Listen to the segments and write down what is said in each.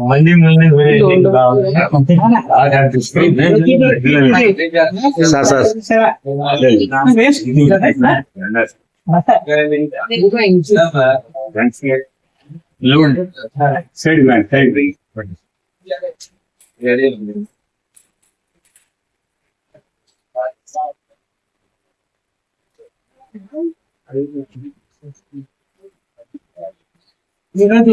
మళ్ళీ మళ్ళీ వేరే కావాలి sir sir side man side ఈరోజు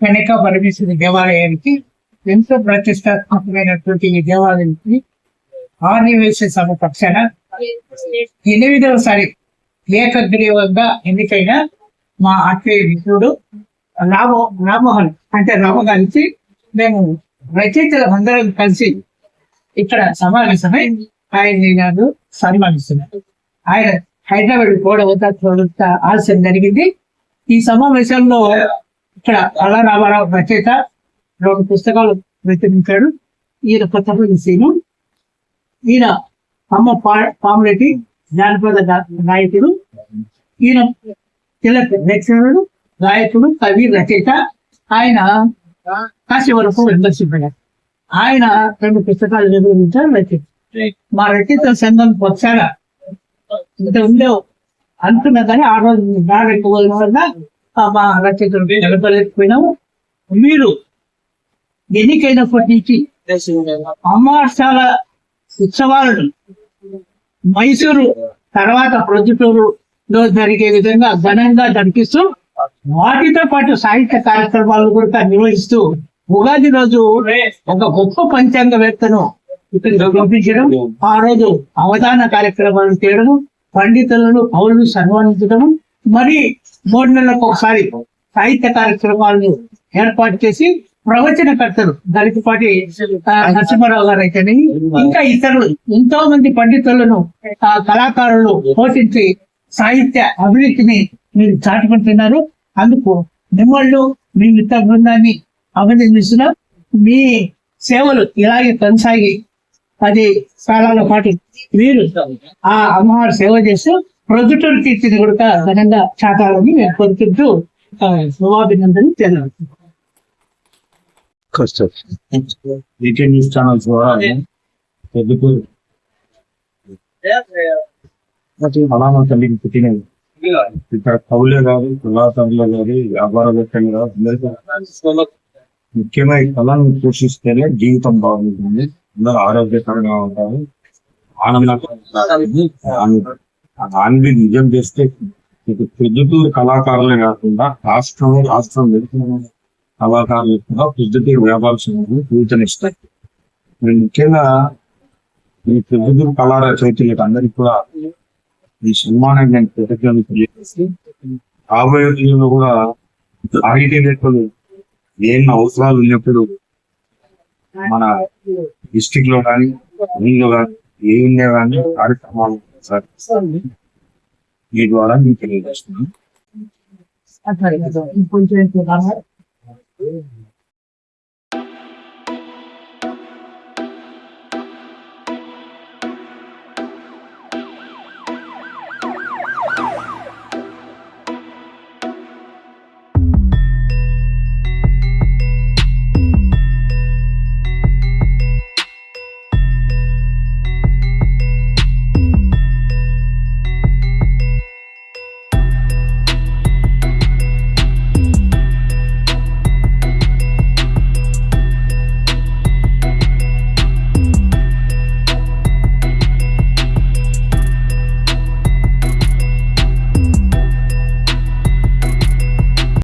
కనిక పరమేశ్వరి దేవాలయానికి ఎంతో ప్రతిష్టాత్మకమైనటువంటి ఈ దేవాలయానికి ఆర్యవేశ సభ పక్షాన ఎనిమిదవసారి ఏకగ్రీవంగా ఎన్నికైన మా ఆత్మీయ మిత్రుడు రామ రామ్మోహన్ అంటే రామ గారికి మేము రచయితలు అందరం కలిసి ఇక్కడ సమావేశమై ఆయన్ని నాకు సన్మానిస్తున్నాను ఆయన హైదరాబాద్ పోవడం ఆలస్యం జరిగింది. ఈ సమావేశంలో ఇక్కడ అల్లా రామారావు రచయిత రెండు పుస్తకాలు ప్రచురించాడు ఈయన కొత్తపల్లి సీను ఈయన అమ్మ పా పాములెట్టి జానపద గాయకుడు ఈయన తిలక్ లెక్చరర్ గాయకుడు కవి రచయిత. ఆయన కాశీ వరకు విమర్శించారు ఆయన రెండు పుస్తకాలు నిర్వహించారు రచయిత. మా రచయిత సంఘం పక్షాన ఇంత ఉండే అనుకున్నా కానీ ఆ రోజు బాగా ఎక్కువ వల్ల మా రచయితలు నిలబడలేకపోయినాము మీరు ఎన్నికైనప్పటి నుంచి అమ్మాశాల ఉత్సవాలను మైసూరు తర్వాత ప్రొద్దుటూరులో జరిగే విధంగా ఘనంగా జరిపిస్తూ వాటితో పాటు సాహిత్య కార్యక్రమాలు కూడా నిర్వహిస్తూ ఉగాది రోజు ఒక గొప్ప పంచాంగవేత్తను ఇక్కడ పంపించడం ఆ రోజు అవధాన కార్యక్రమాలు చేయడం పండితులను పౌరులు సన్మానించడం మరి మూడు నెలలకు ఒకసారి సాహిత్య కార్యక్రమాలను ఏర్పాటు చేసి ప్రవచనకర్తలు దళితపాటి నరసింహారావు గారు అయితేనే ఇంకా ఇతరులు ఎంతో మంది పండితులను ఆ కళాకారులు పోషించి సాహిత్య అభివృద్ధిని మీరు చాటుకుంటున్నారు. అందుకు మిమ్మల్ని మీ మిత్ర బృందాన్ని అభినందిస్తున్నాం. మీ సేవలు ఇలాగే కొనసాగి పది కాలాల పాటు మీరు ఆ అమ్మవారి సేవ చేస్తూ ప్రొద్దుటూరు తీర్చిని కూడా ఘనంగా చాటాలని నేను కోరుకుంటూ శుభాభినందనలు తెలియదు అలామా తల్లికి ఇక్కడ కవులే కాదు కళాకారులే కాదు వ్యాపారవేత్తలు కాదు అందరికీ ముఖ్యంగా ఈ కళను పోషిస్తేనే జీవితం బాగుంటుంది. అందరూ ఆరోగ్యకరంగా ఉంటారు. ఆనందంగా ఆనంది నిజం చేస్తే మీకు ప్రొద్దుటూరు కళాకారులే కాకుండా రాష్ట్రం రాష్ట్రం వెళ్తున్న కళాకారులు కూడా ప్రొద్దుటూరు వ్యాపార సూచనిస్తాయి ముఖ్యంగా ఈ ప్రొద్దుటూరు కళా రచయితలకు అందరికీ కూడా ఈ సన్మానం నేను కృతజ్ఞతలు తెలియజేసి రాబోయే రోజుల్లో కూడా సాహితీవేత్తలు ఏం అవసరాలు ఉన్నప్పుడు మన డిస్టిక్లో కానీ ఊళ్ళో కానీ ఏ ఉన్నా కానీ కార్యక్రమాలు సార్. మీ ద్వారా మీకు తెలియజేస్తున్నాను.